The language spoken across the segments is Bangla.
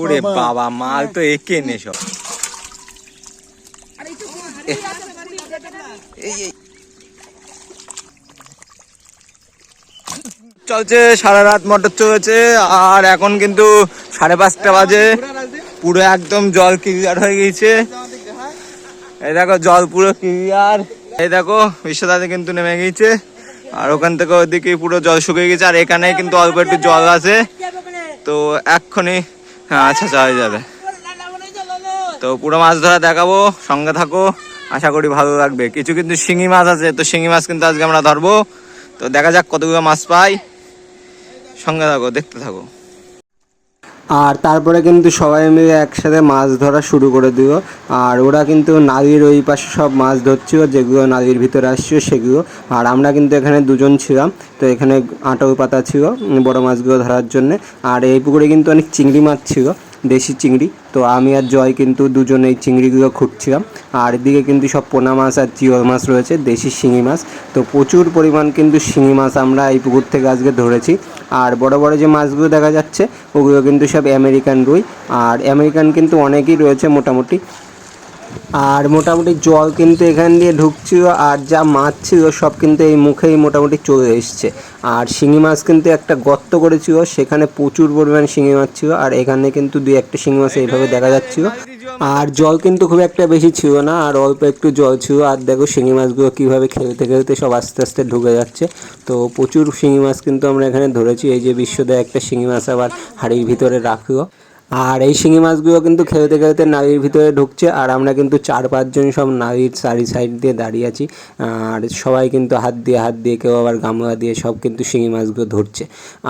ওরে বাবা। মাল তো একে নে সব। এই এই। চলছে সারা রাত মোটর চলেছে আর এখন কিন্তু সাড়ে পাঁচটা বাজে। পুরো একদম জল ক্লিয়ার হয়ে গেছে। এই দেখো জল পুরো ক্লিয়ার। এই দেখো বিশ্বদাতে কিন্তু নেমে গেছে। আর ওখান থেকে ওদিকে পুরো জল শুকিয়ে গেছে আর এখানে কিন্তু অল্প একটু জল আছে। তো এক্ষুনি হ্যাঁ আচ্ছা হয়ে যাবে। তো পুরো মাছ ধরা দেখাবো, সঙ্গে থাকো, আশা করি ভালো লাগবে। কিছু কিন্তু শিঙি মাছ আছে, তো শিঙি মাছ কিন্তু আজকে আমরা ধরবো। তো দেখা যাক কতগুলো মাছ পাই। সঙ্গে থাকো, দেখতে থাকো। আর তারপরে কিন্তু সবাই মিলে একসাথে মাছ ধরা শুরু করে দিও আর ওরা কিন্তু নালির ওই পাশে সব মাছ ধরছিল, যেগুলো নালির ভিতরে আসছিল সেগুলো। আর আমরা কিন্তু এখানে দুজন ছিলাম, তো এখানে আটল পাতা ছিল বড় মাছগুলো ধরার জন্যে। আর এই পুকুরে কিন্তু অনেক চিংড়ি মাছ ছিল। দেশি চিংড়ি। তো আমি আর জয় কিন্তু দুজনে এই চিংড়িগুলো খুঁজছিলাম আর এদিকে কিন্তু সব পোনা মাছ আর চিওর মাছ রয়েছে, দেশি শিঙি মাছ। তো প্রচুর পরিমাণ কিন্তু শিঙি মাছ আমরা এই পুকুর থেকে আজকে ধরেছি। আর বড় বড় যে মাছগুলো দেখা যাচ্ছে, ওগুলো কিন্তু সব আমেরিকান রুই। আর আমেরিকান কিন্তু অনেকই রয়েছে মোটামুটি। আর মোটামুটি জল কিন্তু এখান দিয়ে ঢুকছিল আর যা মাছ ছিল সব কিন্তু এই মুখেই মোটামুটি চলে এসছে। আর শিঙি মাছ কিন্তু একটা গর্ত করেছিল, সেখানে প্রচুর পরিমাণ শিঙি মাছ ছিল আর এখানে কিন্তু দুই একটা শিঙি মাছ এইভাবে দেখা যাচ্ছিল। আর জল কিন্তু খুব একটা বেশি ছিল না, আর অল্প একটু জল ছিল। আর দেখো শিঙি মাছগুলো কীভাবে খেলতে খেলতে সব আস্তে আস্তে ঢুকে যাচ্ছে। তো প্রচুর শিঙি মাছ কিন্তু আমরা এখানে ধরেছি, এই যে বিশ্বদা একটা শিঙি মাছ আবার হাড়ির ভিতরে রাখল। আর এই শিঙি মাছগুলো কিন্তু খেলতে খেলতে নালির ভিতরে ঢুকছে, আর আমরা কিন্তু চার পাঁচজন সব নালির চারি সাইড দিয়ে দাঁড়িয়ে আছি। আর সবাই কিন্তু হাত দিয়ে হাত দিয়ে কেউ আবার গামলা দিয়ে সব কিন্তু শিঙি মাছগুলো ধরছে।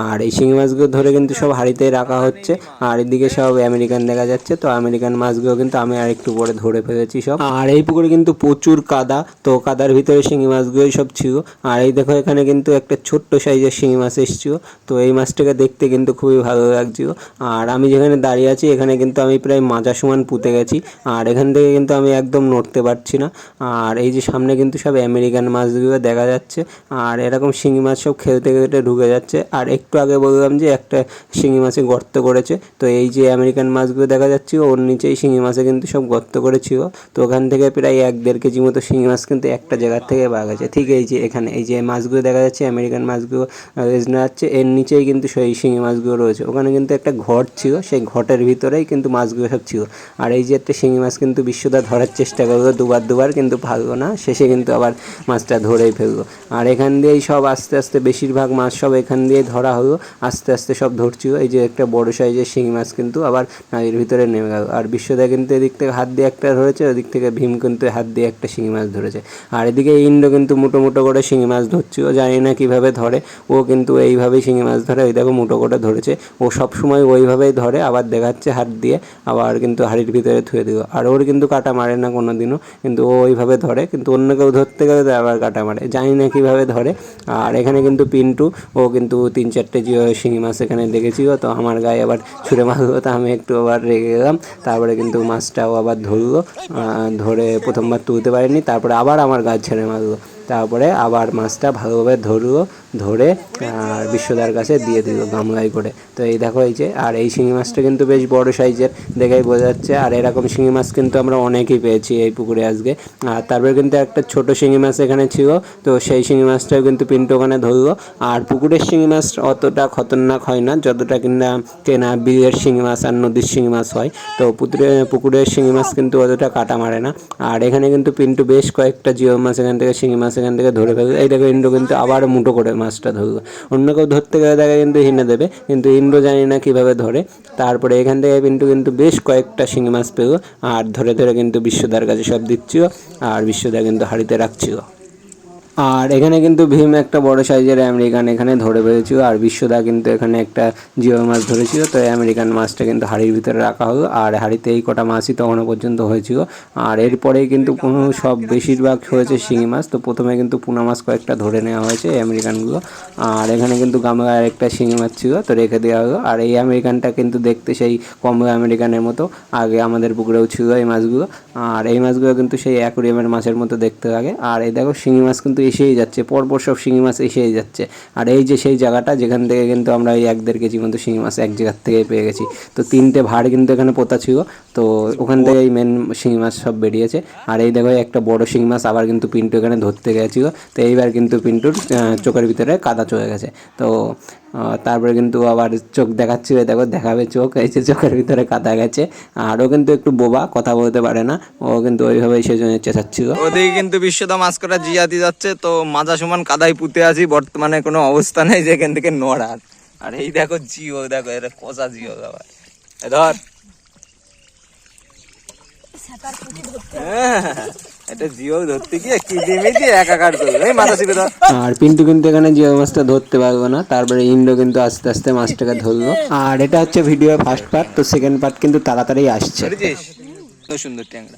আর এই শিঙি মাছগুলো ধরে কিন্তু সব হাঁড়িতে রাখা হচ্ছে। আর এদিকে সব আমেরিকান দেখা যাচ্ছে, তো আমেরিকান মাছগুলো কিন্তু আমি আর একটু পরে ধরে ফেলেছি সব। আর এই পুকুরে কিন্তু প্রচুর কাদা, তো কাদার ভিতরে শিঙি মাছগুলোই সব ছিল। আর এই দেখো এখানে কিন্তু একটা ছোট্ট সাইজের শিঙি মাছ এসেছিল, তো এই মাছটাকে দেখতে কিন্তু খুবই ভালো লাগছিল। আর আমি যেখানে দাঁড়িয়ে আছি, এখানে কিন্তু আমি প্রায় মাজা সমান পুঁতে গেছি। আর এখান থেকে কিন্তু আমি একদম নড়তে পারছি না। আর এই যে সামনে কিন্তু সব আমেরিকান মাছগুলো দেখা যাচ্ছে। আর এরকম শিঙি মাছ সব খেলতে খেলতে ঢুকে যাচ্ছে। আর একটু আগে বললাম যে একটা শিঙি মাছে গর্ত করেছে। তো এই যে আমেরিকান মাছগুলো দেখা যাচ্ছে, ওর নিচেই শিঙি মাছে কিন্তু সব গর্ত করেছিল। তো ওখান থেকে প্রায় এক দেড় কেজি মতো শিঙি মাছ কিন্তু একটা জায়গার থেকে পাওয়া গেছে। ঠিক এই যে এখানে, এই যে মাছগুলো দেখা যাচ্ছে, আমেরিকান মাছগুলো রেজনা যাচ্ছে এর নিচেই কিন্তু সেই শিঙি মাছগুলো রয়েছে। ওখানে কিন্তু একটা ঘর ছিল। সেই ঘটের ভিতরেই কিন্তু মাছগুলো সব ছিল। আর এই যে একটা শিঙি মাছ কিন্তু বিশ্বদা ধরার চেষ্টা করল, দুবার দুবার কিন্তু ভাগলো না, শেষে কিন্তু আবার মাছটা ধরেই ফেলল। আর এখান দিয়েই সব আস্তে আস্তে বেশিরভাগ মাছ সব এখান দিয়ে ধরা হলো, আস্তে আস্তে সব ধরছিল। এই যে একটা বড় সাইজের শিঙি মাছ কিন্তু আবার নালির ভিতরে নেমে গেল। আর বিশ্বদা কিন্তু এদিক থেকে হাত দিয়ে একটা ধরেছে, ওদিক থেকে ভীম কিন্তু হাত দিয়ে একটা শিঙি মাছ ধরেছে। আর এদিকে ইন্দ্র কিন্তু মুটো মুটো করে শিঙি মাছ ধরছে ও জানি না কীভাবে ধরে। ও কিন্তু এইভাবেই শিঙি মাছ ধরে, ওই দেখো মুটো করে ধরেছে। ও সবসময় ওইভাবেই ধরে, আবার দেখাচ্ছে, হাত দিয়ে আবার কিন্তু হাড়ির ভিতরে থুয়ে দিল। আর ওর কিন্তু কাটা মারে না কোনো দিনও কিন্তু ও ওইভাবে ধরে, কিন্তু অন্য কেউ ধরতে গেলে আবার কাটা মারে। জানি না কীভাবে ধরে। আর এখানে কিন্তু পিন্টু, ও কিন্তু তিন চারটে শিঙি মাছ এখানে দেখেছিল, তো আমার গায়ে আবার ছুঁড়ে মারলো, তো আমি একটু আবার রেগে গেলাম। তারপরে কিন্তু মাছটাও আবার ধরলো ধরে প্রথমবার তুলতে পারিনি, তারপরে আবার আমার গাছ ছেড়ে মারলো। তারপরে আবার মাছটা ভালোভাবে ধরলো ধরে, আর বিশ্বদার কাছে দিয়ে দিল গামলায় করে। তো এই দেখো এই যে, আর এই শিঙি মাছটা কিন্তু বেশ বড় সাইজের, দেখেই বোঝা যাচ্ছে। আর এরকম শিঙি মাছ কিন্তু আমরা অনেকই পেয়েছি এই পুকুরে আজকে। আর তারপরে কিন্তু একটা ছোট শিঙি মাছ এখানে ছিল, তো সেই শিঙি মাছটাও কিন্তু পিন্টু ওখানে ধরলো। আর পুকুরের শিঙি মাছ অতটা খতরনাক হয় না, যতটা কিনা কেনা বিলের শিঙি মাছ আর নদীর শিঙি মাছ হয়। তো পুকুরে, পুকুরের শিঙি মাছ কিন্তু অতটা কাটা মারে না। আর এখানে কিন্তু পিন্টু বেশ কয়েকটা জিও মাছ এখান থেকে, শিঙি মাছ এখান থেকে ধরে ফেলবে এই দেখো ইন্দ্র কিন্তু আবার মুঠো করে মাছটা ধরবো অন্য কেউ ধরতে গেলে তাকে কিন্তু হিনে দেবে, কিন্তু ইন্দ্র জানি না কীভাবে ধরে। তারপরে এখান থেকে পিন্টু কিন্তু বেশ কয়েকটা শিঙি মাছ পেল, আর ধরে ধরে কিন্তু বিশ্বদার কাছে সব দিচ্ছিও আর বিশ্বদা কিন্তু হাড়িতে রাখছিল। আর এখানে কিন্তু ভীম একটা বড় সাইজের আমেরিকান এখানে ধরে ফেলেছিল আর বিশ্বদা কিন্তু এখানে একটা জিও মাছ ধরেছিল, তো আমেরিকান মাছটা কিন্তু হাড়ির ভিতরে রাখা হলো, আর হাড়িতে এই কটা মাছই তখনও পর্যন্ত হয়েছিল। আর এরপরেই কিন্তু কোনো সব বেশিরভাগ হয়েছে শিঙি মাছ, তো প্রথমে কিন্তু পুনা মাছ কয়েকটা ধরে নেওয়া হয়েছে আমেরিকানগুলো। আর এখানে কিন্তু গামলায় আরেকটা শিঙি মাছ ছিল, তো রেখে দেওয়া হলো। আর এই আমেরিকানটা কিন্তু দেখতে সেই কমলা আমেরিকানের মতো, আগে আমাদের পুকুরেও ছিল এই মাছগুলো। আর এই মাছগুলো কিন্তু সেই অ্যাকুরিয়ামের মাছের মতো দেখতে লাগে। আর এই দেখো, শিঙি মাছ কিন্তু এসেই যাচ্ছে, পরপর সব শিঙি মাছ এসেই যাচ্ছে। আর এই যে সেই জায়গাটা, যেখান থেকে কিন্তু আমরা এই এক দেড় কেজি মতো শিঙি মাছ এক জায়গার থেকে পেয়ে গেছি। তো তিনটে ভাড় কিন্তু এখানে পোতা ছিল। তো ওখান থেকে এই মেন শিঙি মাছ সব বেরিয়েছে। আর এই দেখো, একটা বড় শিঙি মাছ আবার কিন্তু পিন্টু এখানে ধরতে গেছিল। তো এইবার কিন্তু পিন্টুর চোখের ভিতরে কাদা চলে গেছে। তো তারপরে কিন্তু আবার চোখ দেখাচ্ছিল দেখো দেখাবে চোখ, এই যে চোখের ভিতরে কাদা গেছে। আর ও কিন্তু একটু বোবা, কথা বলতে পারে না, ও কিন্তু ওইভাবেই সেজন্য চেঁচাচ্ছিল। ওদিকে কিন্তু বিশ্বদা মাছ করা জিয়াতি যাচ্ছে, তো মাজা সমান কাদায় পুঁতে আছি, বর্তমানে কোনো অবস্থা নেই যে এখান থেকে নড়ার। আর এই দেখো জিও, দেখো এটা কষা জিও আবার ধর। এটা জিও ধরতে গিয়ে কি দিমি একাকার করবে। এই মাথা চিপে ধর। আর পিন্টু কিন্তু এখানে জিও মাছটা ধরতে পারব না তারপরে ইন্দ্র কিন্তু আস্তে আস্তে মাছটাকে ধরলো। আর এটা হচ্ছে ভিডিও ফার্স্ট পার্ট তো সেকেন্ড পার্ট কিন্তু তাড়াতাড়ি আসছে। সুন্দর ট্যাংরা।